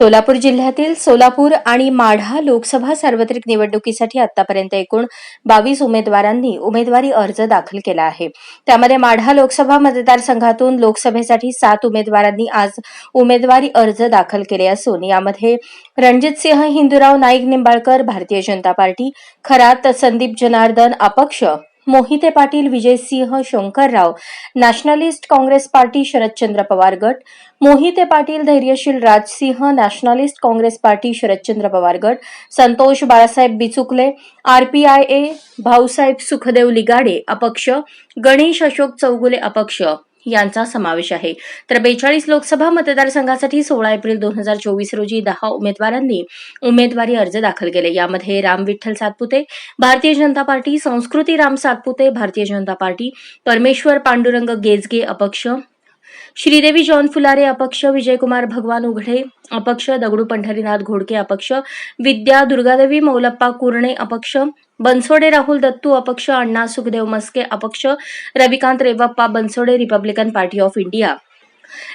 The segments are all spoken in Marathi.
सोलापूर जिल्ह्यातील सोलापूर आणि माढा लोकसभा सार्वत्रिक निवडणुकीसाठी आतापर्यंत एकूण बावीस उमेदवारांनी उमेदवारी अर्ज दाखल केला आहे. त्यामध्ये माढा लोकसभा मतदारसंघातून लोकसभेसाठी सात उमेदवारांनी आज उमेदवारी अर्ज दाखल केले असून यामध्ये रणजितसिंह हिंदूराव नाईक निंबाळकर भारतीय जनता पार्टी खरात संदीप जनार्दन अपक्ष Mohite Patil Vijaysinh Shankarrao Nationalist Congress Party Sharadchandra Pawar गट Mohite Patil Dhairyasheel Rajsinh Nationalist Congress Party Sharadchandra Pawar गट संतोष बाळासाहेब बिचुकले आरपीआयए भाऊसाहेब सुखदेव लिगाडे अपक्ष गणेश अशोक चौगुले अपक्ष. यांचा समावेश आहे. तर बेचाळीस लोकसभा मतदारसंघासाठी सोळा एप्रिल दोन हजार चोवीस रोजी दहा उमेदवारांनी उमेदवारी अर्ज दाखल केले. यामध्ये राम विठ्ठल सातपुते भारतीय जनता पार्टी संस्कृती राम सातपुते भारतीय जनता पार्टी परमेश्वर पांडुरंग गेजगे अपक्ष श्रीदेवी जॉन फुलारे अपक्ष विजयकुमार भगवान उघडे अपक्ष दगडू पंढरीनाथ घोडके अपक्ष विद्या दुर्गादेवी मौलप्पा कुर्णे अपक्ष बनसोडे राहुल दत्तू अपक्ष अण्णा सुखदेव मस्के अपक्ष Ravikant Revappa Bansode Republican Party of India.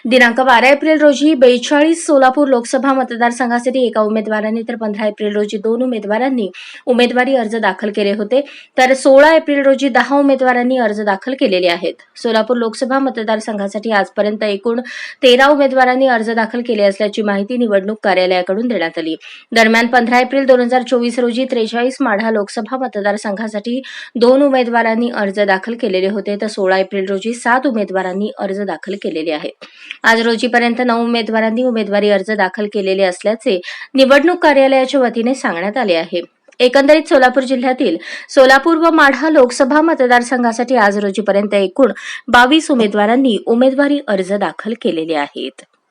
दिनांक बारा एप्रिल रोजी बेचाळीस सोलापूर लोकसभा मतदारसंघासाठी एका उमेदवारांनी तर पंधरा एप्रिल रोजी दोन उमेदवारांनी उमेदवारी अर्ज दाखल केले होते. तर सोळा एप्रिल रोजी दहा उमेदवारांनी अर्ज दाखल केलेले आहेत. सोलापूर लोकसभा मतदारसंघासाठी आजपर्यंत एकूण तेरा उमेदवारांनी अर्ज दाखल केले असल्याची माहिती निवडणूक कार्यालयाकडून देण्यात आली. दरम्यान पंधरा एप्रिल दोन हजार चोवीस रोजी त्रेचाळीस माढा लोकसभा मतदारसंघासाठी दोन उमेदवारांनी अर्ज दाखल केलेले होते. तर सोळा एप्रिल रोजी सात उमेदवारांनी अर्ज दाखल केलेले आहेत. आज रोजीपर्यंत नऊ उमेदवारांनी उमेदवारी अर्ज दाखल केलेले असल्याचे निवडणूक कार्यालयाच्या वतीने सांगण्यात आले आहे. एकंदरीत सोलापूर जिल्ह्यातील सोलापूर व माढा लोकसभा मतदारसंघासाठी आज रोजीपर्यंत एकूण बावीस उमेदवारांनी उमेदवारी अर्ज दाखल केलेले आहेत.